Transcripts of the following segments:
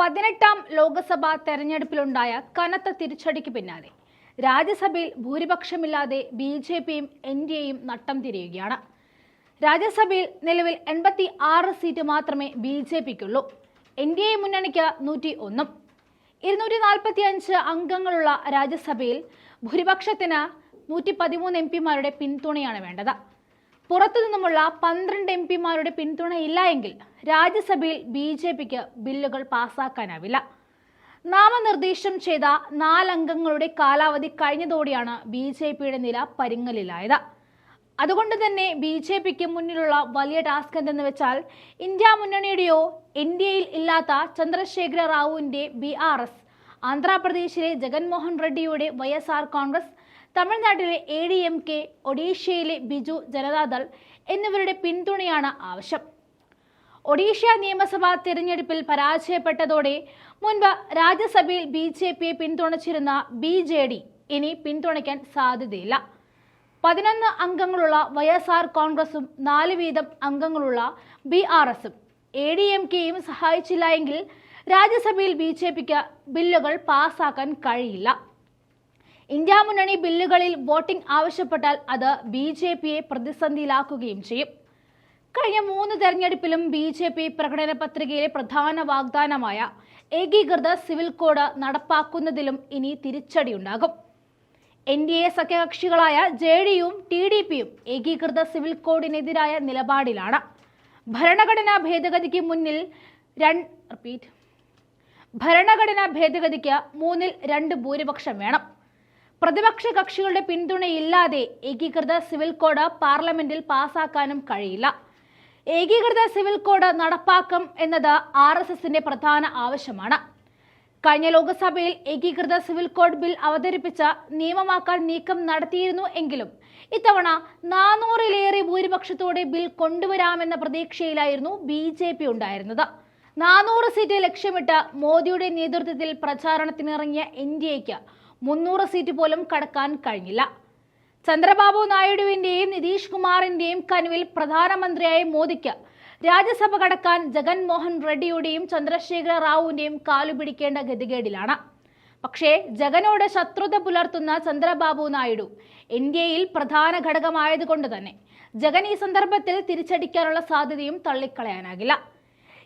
പതിനെട്ടാം ലോക്സഭാ തെരഞ്ഞെടുപ്പിലുണ്ടായ കനത്ത തിരിച്ചടിക്ക് പിന്നാലെ. രാജ്യസഭയിൽ ഭൂരിപക്ഷമില്ലാതെ ബി ജെ പിയും എൻ ഡി എയും നട്ടം തിരിയുകയാണ്. രാജ്യസഭയിൽ നിലവിൽ എൺപത്തി ആറ് സീറ്റ് മാത്രമേ ബി ജെ പിക്കുള്ളൂ. എൻ ഡി എ മുന്നണിക്ക് നൂറ്റി ഒന്നും ഇരുന്നൂറ്റി നാൽപ്പത്തി അഞ്ച് അംഗങ്ങളുള്ള രാജ്യസഭയിൽ ഭൂരിപക്ഷത്തിന് നൂറ്റി പതിമൂന്ന് എം പിമാരുടെ പിന്തുണയാണ് വേണ്ടത്. പുറത്തു നിന്നുമുള്ള പന്ത്രണ്ട് എം പിമാരുടെ പിന്തുണയില്ല എങ്കിൽ രാജ്യസഭയിൽ ബി ജെ പിക്ക് ബില്ലുകൾ പാസാക്കാനാവില്ല. നാമനിർദ്ദേശം ചെയ്ത നാലംഗങ്ങളുടെ കാലാവധി കഴിഞ്ഞതോടെയാണ് ബി ജെ പിയുടെ നില പരിങ്ങലിലായത്. അതുകൊണ്ട് തന്നെ ബി ജെ പിക്ക് മുന്നിലുള്ള വലിയ ടാസ്ക് എന്തെന്ന് വെച്ചാൽ ഇന്ത്യ മുന്നണിയുടെയോ ഇന്ത്യയിൽ ഇല്ലാത്ത ചന്ദ്രശേഖര റാവുവിന്റെ ബി ആർ എസ് ആന്ധ്രാപ്രദേശിലെ ജഗൻമോഹൻ റെഡ്ഡിയുടെ വൈ എസ് ആർ കോൺഗ്രസ് തമിഴ്നാട്ടിലെ എ ഡി എം കെ ഒഡീഷയിലെ ബിജു ജനതാദൾ എന്നിവരുടെ പിന്തുണയാണ് ആവശ്യം. ഒഡീഷ നിയമസഭാ തിരഞ്ഞെടുപ്പിൽ പരാജയപ്പെട്ടതോടെ മുൻപ് രാജ്യസഭയിൽ ബി ജെ പിയെ പിന്തുണച്ചിരുന്ന ബി ജെ ഡി ഇനി പിന്തുണയ്ക്കാൻ സാധ്യതയില്ല. പതിനൊന്ന് അംഗങ്ങളുള്ള വൈ എസ് ആർ കോൺഗ്രസും നാല് വീതം അംഗങ്ങളുള്ള ബി ആർ എസും എ ഡി എം കെയും സഹായിച്ചില്ല എങ്കിൽ രാജ്യസഭയിൽ ബി ജെ പിക്ക് ബില്ലുകൾ പാസ്സാക്കാൻ കഴിയില്ല. ഇന്ത്യ മുന്നണി ബില്ലുകളിൽ വോട്ടിംഗ് ആവശ്യപ്പെട്ടാൽ അത് ബി ജെ പിയെ പ്രതിസന്ധിയിലാക്കുകയും ചെയ്യും. കഴിഞ്ഞ മൂന്ന് തെരഞ്ഞെടുപ്പിലും ബി ജെ പി പ്രകടന പത്രികയിലെ പ്രധാന വാഗ്ദാനമായ ഏകീകൃത സിവിൽ കോഡ് നടപ്പാക്കുന്നതിലും ഇനി തിരിച്ചടിയുണ്ടാകും. എൻ ഡി എ സഖ്യകക്ഷികളായ ജെ ഡിയും ടി ഡി പിയും ഏകീകൃത സിവിൽ കോഡിനെതിരായ നിലപാടിലാണ്. ഭരണഘടനാ ഭേദഗതിക്ക് മുന്നിൽ റിപ്പീറ്റ് ഭരണഘടനാ ഭേദഗതിക്ക് മൂന്നിൽ രണ്ട് ഭൂരിപക്ഷം വേണം. പ്രതിപക്ഷ കക്ഷികളുടെ പിന്തുണയില്ലാതെ ഏകീകൃത സിവിൽ കോഡ് പാർലമെന്റിൽ പാസാക്കാനും കഴിയില്ല. ഏകീകൃത സിവിൽ കോഡ് നടപ്പാക്കും എന്നത് ആർ എസ് എസിന്റെ പ്രധാന ആവശ്യമാണ്. കഴിഞ്ഞ ലോക്സഭയിൽ ഏകീകൃത സിവിൽ കോഡ് ബിൽ അവതരിപ്പിച്ച നിയമമാക്കാൻ നീക്കം നടത്തിയിരുന്നു എങ്കിലും ഇത്തവണ നാനൂറിലേറെ ഭൂരിപക്ഷത്തോടെ ബിൽ കൊണ്ടുവരാമെന്ന പ്രതീക്ഷയിലായിരുന്നു ബി ജെ പി ഉണ്ടായിരുന്നത്. നാനൂറ് സീറ്റ് ലക്ഷ്യമിട്ട് മോദിയുടെ നേതൃത്വത്തിൽ പ്രചാരണത്തിനിറങ്ങിയ എൻ ഡി എക്ക് മുന്നൂറ് സീറ്റ് പോലും കടക്കാൻ കഴിഞ്ഞില്ല. ചന്ദ്രബാബു നായിഡുവിന്റെയും നിതീഷ് കുമാറിന്റെയും കനുവിൽ പ്രധാനമന്ത്രിയായ മോദിക്ക് രാജ്യസഭ കടക്കാൻ ജഗൻമോഹൻ റെഡ്ഡിയുടെയും ചന്ദ്രശേഖര റാവുവിന്റെയും കാലുപിടിക്കേണ്ട ഗതികേടിലാണ്. പക്ഷേ ജഗനോട് ശത്രുത പുലർത്തുന്ന ചന്ദ്രബാബു നായിഡു ഇന്ത്യയിൽ പ്രധാന ഘടകമായതുകൊണ്ട് തന്നെ ജഗൻ ഈ സന്ദർഭത്തിൽ തിരിച്ചടിക്കാനുള്ള സാധ്യതയും തള്ളിക്കളയാനാകില്ല.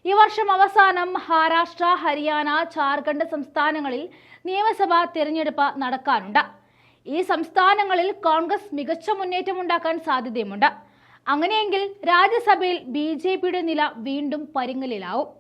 ഈ വർഷം അവസാനം മഹാരാഷ്ട്ര ഹരിയാന ജാർഖണ്ഡ് സംസ്ഥാനങ്ങളിൽ നിയമസഭാ തിരഞ്ഞെടുപ്പ് നടക്കാനുണ്ട്. ഈ സംസ്ഥാനങ്ങളിൽ കോൺഗ്രസ് മികച്ച മുന്നേറ്റമുണ്ടാക്കാൻ സാധ്യതയുമുണ്ട്. അങ്ങനെയെങ്കിൽ രാജ്യസഭയിൽ ബി നില വീണ്ടും പരിങ്ങലിലാവും.